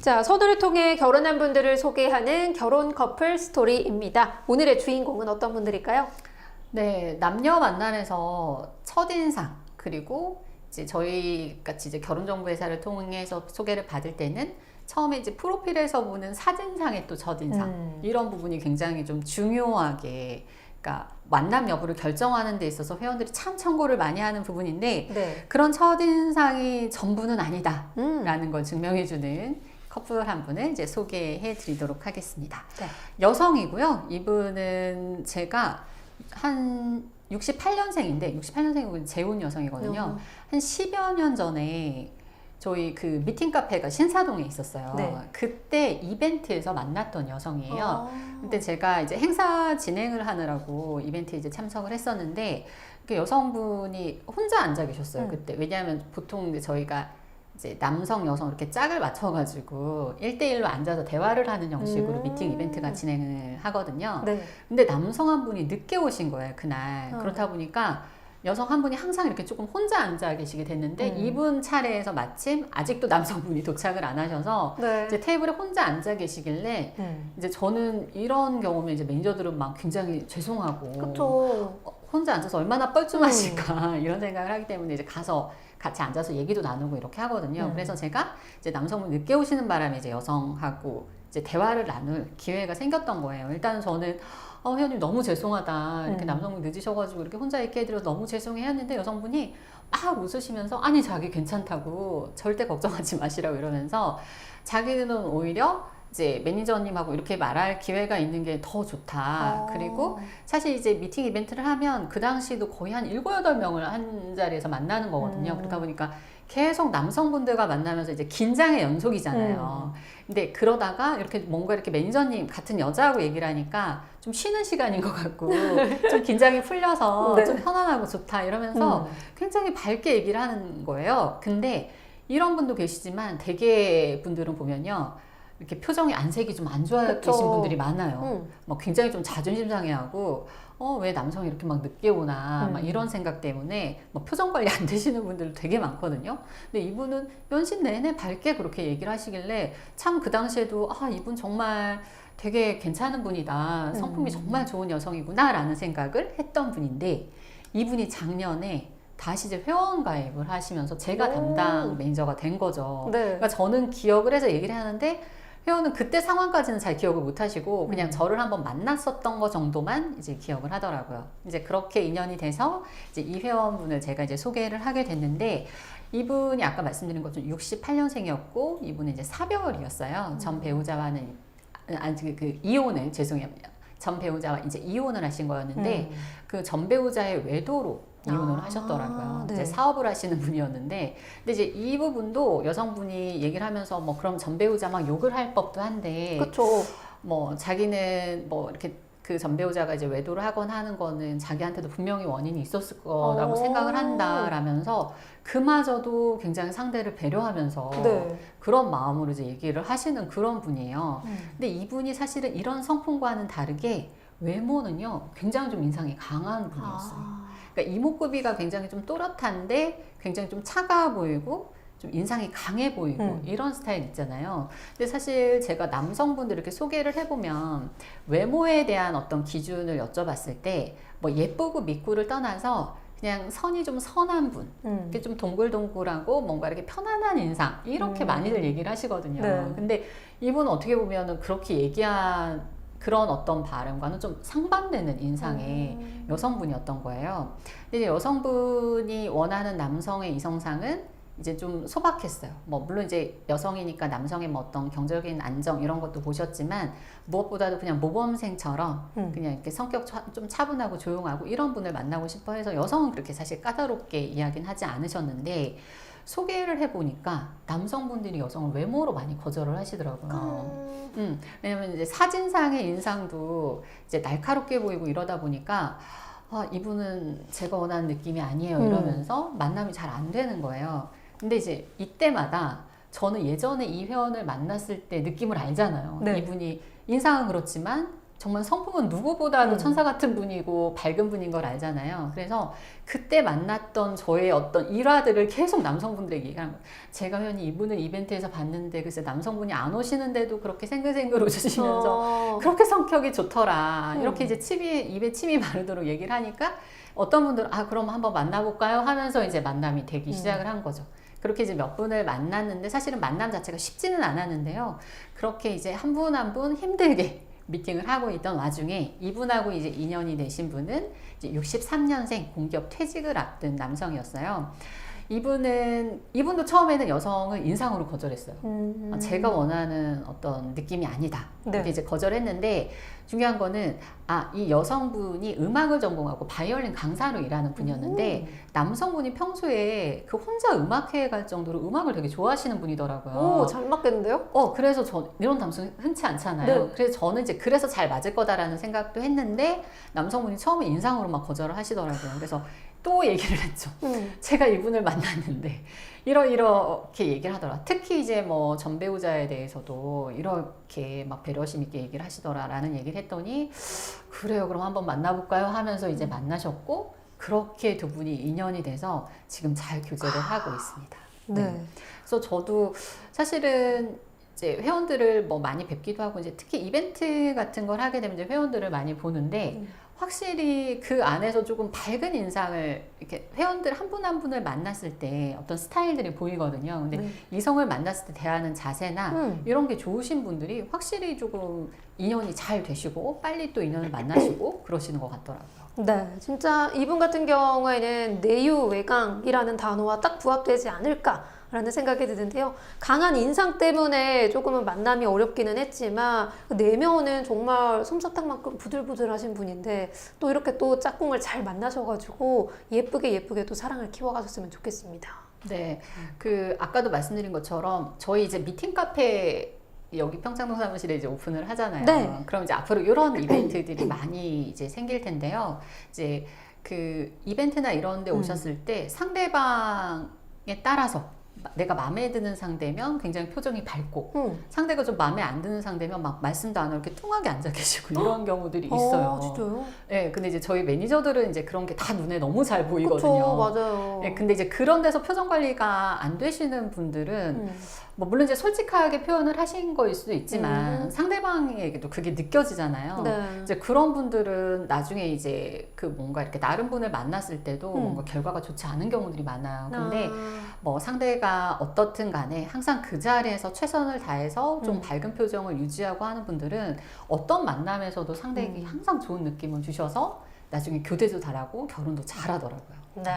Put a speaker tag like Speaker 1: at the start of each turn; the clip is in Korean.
Speaker 1: 자, 서두를 통해 결혼한 분들을 소개하는 결혼 커플 스토리입니다. 오늘의 주인공은 어떤 분들일까요?
Speaker 2: 네, 남녀 만남에서 첫인상 그리고 이제 저희 같이 이제 결혼정보회사를 통해서 소개를 받을 때는 처음에 이제 프로필에서 보는 사진상의 또 첫인상
Speaker 1: 음.
Speaker 2: 이런 부분이 굉장히 좀 중요하게 그러니까 만남 여부를 결정하는 데 있어서 회원들이 참 참고를 많이 하는 부분인데
Speaker 1: 네.
Speaker 2: 그런 첫인상이 전부는 아니다.
Speaker 1: 음.
Speaker 2: 라는 걸 증명해주는 커플 한 분을 이제 소개해 드리도록 하겠습니다.
Speaker 1: 네.
Speaker 2: 여성이고요. 이분은 제가 한 68년생인데, 68년생이고 재혼 여성이거든요.
Speaker 1: 어.
Speaker 2: 한 10여 년 전에 저희 그 미팅 카페가 신사동에 있었어요.
Speaker 1: 네.
Speaker 2: 그때 이벤트에서 만났던 여성이에요.
Speaker 1: 어.
Speaker 2: 근데 제가 이제 행사 진행을 하느라고 이벤트에 이제 참석을 했었는데 그 여성분이 혼자 앉아 계셨어요
Speaker 1: 음.
Speaker 2: 그때 왜냐하면 보통 저희가 이제 남성 여성 이렇게 짝을 맞춰가지고 1대1로 앉아서 대화를 하는 형식으로
Speaker 1: 음.
Speaker 2: 미팅 이벤트가 진행을 하거든요
Speaker 1: 네.
Speaker 2: 근데 남성 한 분이 늦게 오신 거예요 그날
Speaker 1: 어.
Speaker 2: 그렇다 보니까 여성 한 분이 항상 이렇게 조금 혼자 앉아 계시게 됐는데
Speaker 1: 음.
Speaker 2: 이분 차례에서 마침 아직도 남성분이 도착을 안 하셔서
Speaker 1: 네.
Speaker 2: 이제 테이블에 혼자 앉아 계시길래
Speaker 1: 음.
Speaker 2: 이제 저는 이런 경우면 이제 매니저들은 막 굉장히 죄송하고
Speaker 1: 그쵸.
Speaker 2: 어, 혼자 앉아서 얼마나 뻘쭘하실까 이런 생각을 하기 때문에 이제 가서 같이 앉아서 얘기도 나누고 이렇게 하거든요.
Speaker 1: 음.
Speaker 2: 그래서 제가 이제 남성분 늦게 오시는 바람에 이제 여성하고 이제 대화를 나눌 기회가 생겼던 거예요. 일단은 저는 어, 회원님 너무 죄송하다. 이렇게
Speaker 1: 음.
Speaker 2: 남성분 늦으셔가지고 이렇게 혼자 있게 해드려서 너무 죄송해 했는데 여성분이 막 웃으시면서 아니 자기 괜찮다고 절대 걱정하지 마시라고 이러면서 자기는 오히려 이제 매니저님하고 이렇게 말할 기회가 있는 게 더 좋다.
Speaker 1: 어.
Speaker 2: 그리고 사실 이제 미팅 이벤트를 하면 그 당시도 거의 한 일곱 여덟 명을 한 자리에서 만나는 거거든요.
Speaker 1: 음.
Speaker 2: 그러다 보니까 계속 남성분들과 만나면서 이제 긴장의 연속이잖아요.
Speaker 1: 음.
Speaker 2: 근데 그러다가 이렇게 뭔가 이렇게 매니저님 같은 여자하고 얘기를 하니까 좀 쉬는 시간인 것 같고 좀 긴장이 풀려서
Speaker 1: 네.
Speaker 2: 좀 편안하고 좋다 이러면서
Speaker 1: 음.
Speaker 2: 굉장히 밝게 얘기를 하는 거예요. 근데 이런 분도 계시지만 대개 분들은 보면요. 이렇게 표정이 안색이 좀 안 좋아
Speaker 1: 그쵸.
Speaker 2: 계신 분들이 많아요.
Speaker 1: 음.
Speaker 2: 막 굉장히 좀 자존심 상해하고 어 왜 남성이 이렇게 막 늦게 오나
Speaker 1: 음.
Speaker 2: 막 이런 생각 때문에 뭐 표정 관리 안 되시는 분들도 되게 많거든요. 근데 이분은 연신 내내 밝게 그렇게 얘기를 하시길래 참 그 당시에도 아 이분 정말 되게 괜찮은 분이다 성품이
Speaker 1: 음.
Speaker 2: 정말 좋은 여성이구나라는 생각을 했던 분인데 이분이 작년에 다시 이제 회원 가입을 하시면서 제가
Speaker 1: 오.
Speaker 2: 담당 매니저가 된 거죠.
Speaker 1: 네.
Speaker 2: 그러니까 저는 기억을 해서 얘기를 하는데 회원은 그때 상황까지는 잘 기억을 못 하시고 그냥
Speaker 1: 음.
Speaker 2: 저를 한번 만났었던 거 정도만 이제 기억을 하더라고요. 이제 그렇게 인연이 돼서 이제 이 회원분을 제가 이제 소개를 하게 됐는데 이분이 아까 말씀드린 것처럼 68년생이었고 이분은 이제 사별이었어요. 전
Speaker 1: 음.
Speaker 2: 배우자와는 아니 그, 그 이혼을 죄송해요. 전 배우자와 이제 이혼을 하신 거였는데
Speaker 1: 음.
Speaker 2: 그전 배우자의 외도로 이혼을
Speaker 1: 아,
Speaker 2: 하셨더라고요.
Speaker 1: 네.
Speaker 2: 이제 사업을 하시는 분이었는데, 근데 이제 이 부분도 여성분이 얘기를 하면서 뭐 그럼 전 배우자 막 욕을 할 법도 한데,
Speaker 1: 그쵸.
Speaker 2: 뭐 자기는 뭐 이렇게 그 전 배우자가 이제 외도를 하거나 하는 거는 자기한테도 분명히 원인이 있었을 거라고
Speaker 1: 어.
Speaker 2: 생각을 한다라면서 그마저도 굉장히 상대를 배려하면서
Speaker 1: 네.
Speaker 2: 그런 마음으로 이제 얘기를 하시는 그런 분이에요.
Speaker 1: 음.
Speaker 2: 근데 이분이 사실은 이런 성품과는 다르게 외모는요 굉장히 좀 인상이 강한 분이었어요.
Speaker 1: 아.
Speaker 2: 그러니까 이목구비가 굉장히 좀 또렷한데 굉장히 좀 차가워 보이고 좀 인상이 강해 보이고
Speaker 1: 음.
Speaker 2: 이런 스타일 있잖아요. 근데 사실 제가 남성분들 이렇게 소개를 해보면 외모에 대한 어떤 기준을 여쭤봤을 때 뭐 예쁘고 미꾸를 떠나서 그냥 선이 좀 선한 분,
Speaker 1: 음.
Speaker 2: 이렇게 좀 동글동글하고 뭔가 이렇게 편안한 인상 이렇게
Speaker 1: 음.
Speaker 2: 많이들 얘기를 하시거든요.
Speaker 1: 네.
Speaker 2: 근데 이분은 어떻게 보면은 그렇게 얘기한 그런 어떤 발음과는 좀 상반되는 인상의
Speaker 1: 음.
Speaker 2: 여성분이었던 거예요. 근데 여성분이 원하는 남성의 이성상은 이제 좀 소박했어요. 뭐 물론 이제 여성이니까 남성의 뭐 어떤 경제적인 안정 이런 것도 보셨지만 무엇보다도 그냥 모범생처럼
Speaker 1: 음.
Speaker 2: 그냥 이렇게 성격 차- 좀 차분하고 조용하고 이런 분을 만나고 싶어 해서 여성은 그렇게 사실 까다롭게 이야기는 하지 않으셨는데 소개를 해보니까 남성분들이 여성을 외모로 많이 거절을 하시더라고요.
Speaker 1: 음.
Speaker 2: 음, 왜냐면 이제 사진상의 인상도 이제 날카롭게 보이고 이러다 보니까 아, 이분은 제가 원하는 느낌이 아니에요
Speaker 1: 음.
Speaker 2: 이러면서 만남이 잘 안 되는 거예요. 근데 이제 이때마다 저는 예전에 이 회원을 만났을 때 느낌을 알잖아요.
Speaker 1: 네.
Speaker 2: 이분이 인상은 그렇지만 정말 성품은 누구보다도
Speaker 1: 음.
Speaker 2: 천사 같은 분이고 밝은 분인 걸 알잖아요. 그래서 그때 만났던 저의 어떤 일화들을 계속 남성분들에게 얘기하는 거예요. 제가 현이 이분을 이벤트에서 봤는데 글쎄 남성분이 안 오시는데도 그렇게 생글생글 웃으시면서
Speaker 1: 어.
Speaker 2: 그렇게 성격이 좋더라.
Speaker 1: 음.
Speaker 2: 이렇게 이제 침이 입에 침이 마르도록 얘기를 하니까 어떤 분들은 아 그럼 한번 만나볼까요? 하면서 이제 만남이 되기
Speaker 1: 음.
Speaker 2: 시작을 한 거죠. 그렇게 이제 몇 분을 만났는데 사실은 만남 자체가 쉽지는 않았는데요. 그렇게 이제 한 분 한분 힘들게 미팅을 하고 있던 와중에 이분하고 이제 인연이 되신 분은 이제 63년생 공기업 퇴직을 앞둔 남성이었어요. 이분은 이분도 처음에는 여성을 인상으로 거절했어요.
Speaker 1: 음.
Speaker 2: 아, 제가 원하는 어떤 느낌이 아니다.
Speaker 1: 네.
Speaker 2: 이렇게 이제 거절했는데 중요한 거는 아 이 여성분이 음악을 전공하고 바이올린 강사로 일하는 분이었는데
Speaker 1: 음.
Speaker 2: 남성분이 평소에 그 혼자 음악회에 갈 정도로 음악을 되게 좋아하시는 분이더라고요.
Speaker 1: 오, 잘 맞겠는데요?
Speaker 2: 어 그래서 저 이런 남성 흔치 않잖아요.
Speaker 1: 네.
Speaker 2: 그래서 저는 이제 그래서 잘 맞을 거다라는 생각도 했는데 남성분이 처음에 인상으로 막 거절을 하시더라고요. 그래서 또 얘기를 했죠.
Speaker 1: 음.
Speaker 2: 제가 이분을 만났는데 이러 이렇게 얘기를 하더라. 특히 이제 뭐 전 배우자에 대해서도 이렇게 막 배려심 있게 얘기를 하시더라라는 얘기를 했더니 그래요. 그럼 한번 만나볼까요? 하면서 이제 만나셨고 그렇게 두 분이 인연이 돼서 지금 잘 교제를 하고 있습니다.
Speaker 1: 네.
Speaker 2: 그래서 저도 사실은 이제 회원들을 뭐 많이 뵙기도 하고 이제 특히 이벤트 같은 걸 하게 되면 이제 회원들을 많이 보는데
Speaker 1: 음.
Speaker 2: 확실히 그 안에서 조금 밝은 인상을 이렇게 회원들 한 분 한 분을 만났을 때 어떤 스타일들이 보이거든요. 근데
Speaker 1: 네.
Speaker 2: 이성을 만났을 때 대하는 자세나
Speaker 1: 음.
Speaker 2: 이런 게 좋으신 분들이 확실히 조금 인연이 잘 되시고 빨리 또 인연을 만나시고 그러시는 것 같더라고요.
Speaker 1: 네, 진짜 이분 같은 경우에는 내유외강이라는 단어와 딱 부합되지 않을까 라는 생각이 드는데요. 강한 인상 때문에 조금은 만남이 어렵기는 했지만 그 내면은 정말 솜사탕만큼 부들부들하신 분인데 또 이렇게 또 짝꿍을 잘 만나셔가지고 예쁘게 예쁘게 또 사랑을 키워가셨으면 좋겠습니다.
Speaker 2: 네, 그 아까도 말씀드린 것처럼 저희 이제 미팅 카페 여기 평창동 사무실에 이제 오픈을 하잖아요.
Speaker 1: 네.
Speaker 2: 그럼 이제 앞으로 이런 이벤트들이 많이 이제 생길 텐데요. 이제 그 이벤트나 이런 데
Speaker 1: 음.
Speaker 2: 오셨을 때 상대방에 따라서 내가 마음에 드는 상대면 굉장히 표정이 밝고
Speaker 1: 음.
Speaker 2: 상대가 좀 마음에 안 드는 상대면 막 말씀도 안 하고 이렇게 뚱하게 앉아 계시고 이런 경우들이 있어요.
Speaker 1: 어, 진짜요?
Speaker 2: 네, 근데 이제 저희 매니저들은 이제 그런 게 다 눈에 너무 잘 보이거든요.
Speaker 1: 그쵸, 맞아요.
Speaker 2: 네, 근데 이제 그런 데서 표정 관리가 안 되시는 분들은
Speaker 1: 음.
Speaker 2: 뭐 물론 이제 솔직하게 표현을 하신 거일 수도 있지만
Speaker 1: 음.
Speaker 2: 상대방에게도 그게 느껴지잖아요.
Speaker 1: 네.
Speaker 2: 이제 그런 분들은 나중에 이제 그 뭔가 이렇게 다른 분을 만났을 때도
Speaker 1: 음.
Speaker 2: 뭔가 결과가 좋지 않은 경우들이 많아요. 근데
Speaker 1: 아,
Speaker 2: 뭐 상대 가 어떻든 간에 항상 그 자리에서 최선을 다해서 좀
Speaker 1: 음.
Speaker 2: 밝은 표정을 유지하고 하는 분들은 어떤 만남에서도 상대에게
Speaker 1: 음.
Speaker 2: 항상 좋은 느낌을 주셔서 나중에 교대도 잘하고 결혼도 잘하더라고요.
Speaker 1: 네.